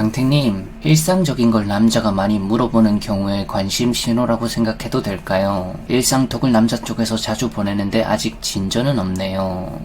강택님, 일상적인 걸 남자가 많이 물어보는 경우에 관심 신호라고 생각해도 될까요? 일상톡을 남자 쪽에서 자주 보내는데 아직 진전은 없네요.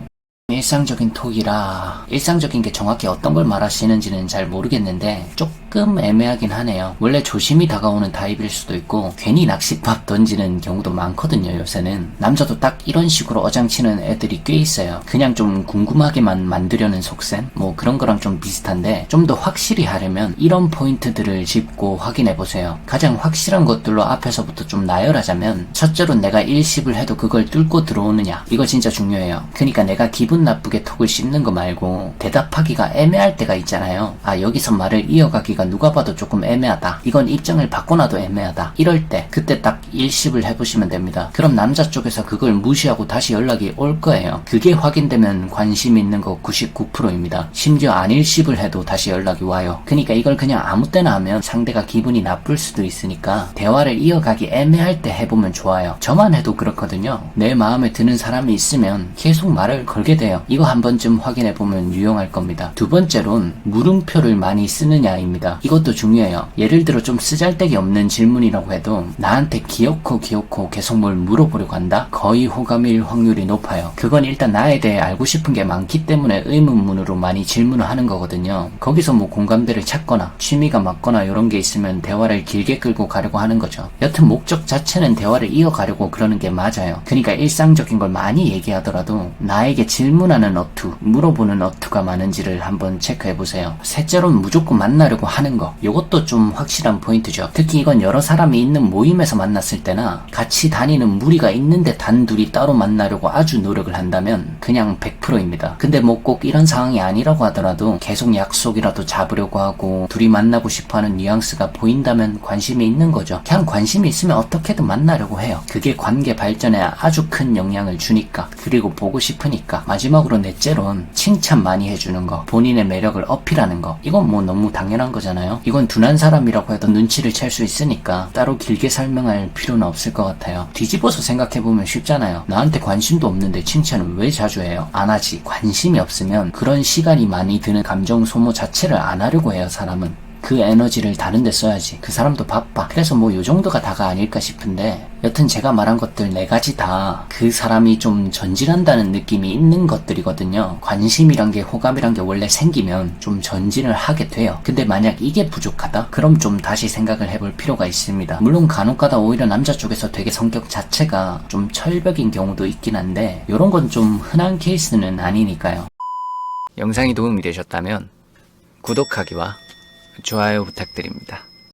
일상적인 톡이라 일상적인 게 정확히 어떤 걸 말하시는지는 잘 모르겠는데 조금 애매하긴 하네요. 원래 조심히 다가오는 타입일 수도 있고 괜히 낚싯밥 던지는 경우도 많거든요. 요새는 남자도 딱 이런 식으로 어장치는 애들이 꽤 있어요. 그냥 좀 궁금하게만 만들려는 속셈 뭐 그런 거랑 좀 비슷한데 좀 더 확실히 하려면 이런 포인트들을 짚고 확인해 보세요. 가장 확실한 것들로 앞에서부터 좀 나열하자면 첫째로 내가 일십을 해도 그걸 뚫고 들어오느냐 이거 진짜 중요해요. 그러니까 내가 기분 나쁘게 톡을 씹는 거 말고 대답하기가 애매할 때가 있잖아요. 아 여기서 말을 이어가기가 누가 봐도 조금 애매하다. 이건 입장을 바꿔놔도 애매하다. 이럴 때 그때 딱 일십을 해보시면 됩니다. 그럼 남자 쪽에서 그걸 무시하고 다시 연락이 올 거예요. 그게 확인되면 관심 있는 거 99%입니다. 심지어 안 일십을 해도 다시 연락이 와요. 그러니까 이걸 그냥 아무 때나 하면 상대가 기분이 나쁠 수도 있으니까 대화를 이어가기 애매할 때 해보면 좋아요. 저만 해도 그렇거든요. 내 마음에 드는 사람이 있으면 계속 말을 걸게 돼요. 이거 한 번쯤 확인해 보면 유용할 겁니다. 두 번째론 물음표를 많이 쓰느냐입니다. 이것도 중요해요. 예를 들어 좀 쓰잘데기 없는 질문이라고 해도 나한테 기어코 기어코 계속 뭘 물어보려고 한다? 거의 호감일 확률이 높아요. 그건 일단 나에 대해 알고 싶은 게 많기 때문에 의문문으로 많이 질문을 하는 거거든요. 거기서 뭐 공감대를 찾거나 취미가 맞거나 이런 게 있으면 대화를 길게 끌고 가려고 하는 거죠. 여튼 목적 자체는 대화를 이어가려고 그러는 게 맞아요. 그러니까 일상적인 걸 많이 얘기하더라도 나에게 질문하는 어투, 물어보는 어투가 많은지를 한번 체크해 보세요. 셋째로는 무조건 만나려고 하는 거. 이것도 좀 확실한 포인트죠. 특히 이건 여러 사람이 있는 모임에서 만났을 때나 같이 다니는 무리가 있는데 단둘이 따로 만나려고 아주 노력을 한다면 그냥 100%입니다. 근데 뭐 꼭 이런 상황이 아니라고 하더라도 계속 약속이라도 잡으려고 하고 둘이 만나고 싶어하는 뉘앙스가 보인다면 관심이 있는 거죠. 그냥 관심이 있으면 어떻게든 만나려고 해요. 그게 관계 발전에 아주 큰 영향을 주니까 그리고 보고 싶으니까 마지막으로 넷째론 칭찬 많이 해주는 거 본인의 매력을 어필하는 거 이건 뭐 너무 당연한 거잖아요. 이건 둔한 사람이라고 해도 눈치를 챌 수 있으니까 따로 길게 설명할 필요는 없을 것 같아요. 뒤집어서 생각해보면 쉽잖아요. 나한테 관심도 없는데 칭찬을 왜 자주 해요? 안 하지. 관심이 없으면 그런 시간이 많이 드는 감정 소모 자체를 안 하려고 해요, 사람은. 그 에너지를 다른 데 써야지. 그 사람도 바빠. 그래서 뭐 요 정도가 다가 아닐까 싶은데 여튼 제가 말한 것들 네 가지 다 그 사람이 좀 전진한다는 느낌이 있는 것들이거든요. 관심이란 게 호감이란 게 원래 생기면 좀 전진을 하게 돼요. 근데 만약 이게 부족하다? 그럼 좀 다시 생각을 해볼 필요가 있습니다. 물론 간혹가다 오히려 남자 쪽에서 되게 성격 자체가 좀 철벽인 경우도 있긴 한데 이런 건 좀 흔한 케이스는 아니니까요. 영상이 도움이 되셨다면 구독하기와 좋아요 부탁드립니다.